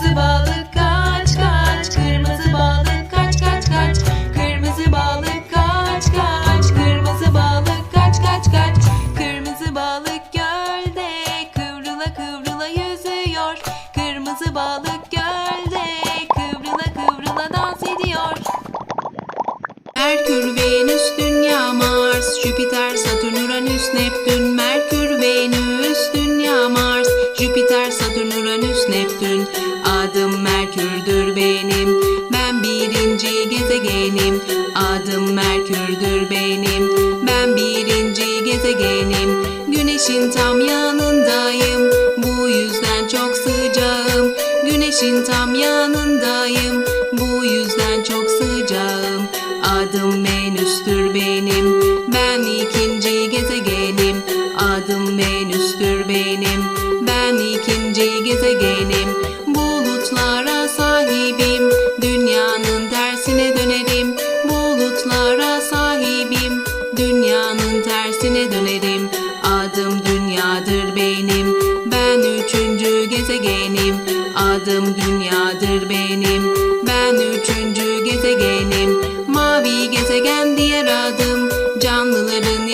Kırmızı balık kaç kaç. Kırmızı balık kaç kaç kaç. Kırmızı balık kaç kaç. Kırmızı balık gölde kıvrıla kıvrıla yüzüyor. Kırmızı balık gölde kıvrıla kıvrıla dans ediyor. Merkür, Venüs, Dünya, Mars, Jüpiter, Satürn, Uranüs, Neptün, Merkür, Venüs, Adım Merkür'dür benim, ben birinci gezegenim. Adım Merkür'dür benim, ben birinci gezegenim. Güneşin tam yanındayım, bu yüzden çok sıcağım. Güneşin tam yanındayım, bu yüzden çok sıcağım. Adım Venüs'tür benim, ben ikinci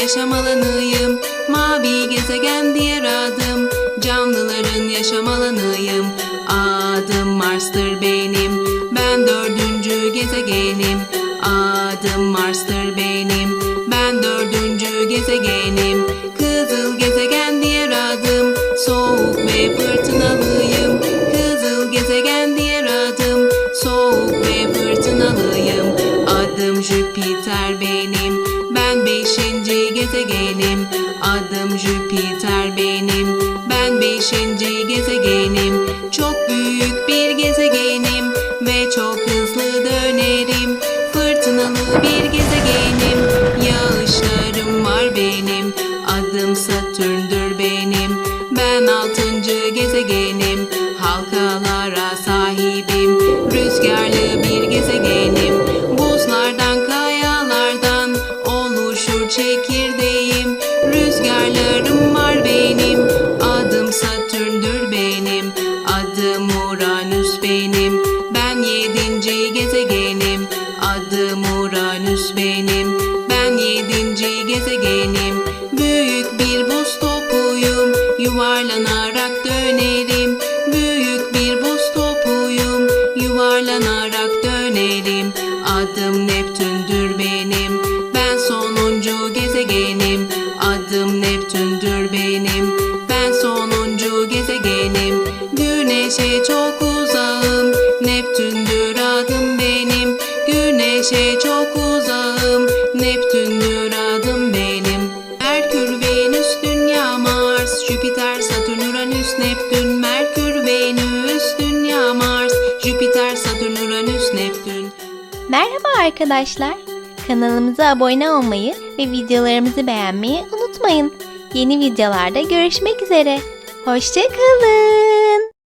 yaşam alanıyım. Mavi gezegen diğer adım, canlıların yaşam alanıyım. Adım Mars'tır benim, ben dördüncü gezegenim. Adım Mars'tır benim, ben dördüncü gezegenim. Kızıl gezegen diğer adım, soğuk ve fırtınalıyım. Kızıl gezegen diğer adım, soğuk ve fırtınalıyım. Adım Jüpiter benim, ben beşinci gezegenim. Adım Jüpiter benim, ben beşinci gezegenim. Çok büyük bir gezegenim ve çok hızlı dönerim. Fırtınalı bir gezegenim, yağışlarım var benim. Adım Satürn'dür benim, ben altıncı gezegenim. Halkalara Uranüs benim, ben yedinci gezegenim. Adım Uranüs benim, ben yedinci gezegenim. Büyük bir buz topuyum, yuvarlanarak çok uzağım, Neptün'dür adım benim. Güneşe çok uzağım, Neptün'dür adım benim. Merkür, Venüs, Dünya, Mars, Jüpiter, Satürn, Uranüs, Neptün. Merkür, Venüs, Dünya, Mars, Jüpiter, Satürn, Uranüs, Neptün. Merhaba arkadaşlar. Kanalımıza abone olmayı ve videolarımızı beğenmeyi unutmayın. Yeni videolarda görüşmek üzere. Hoşçakalın.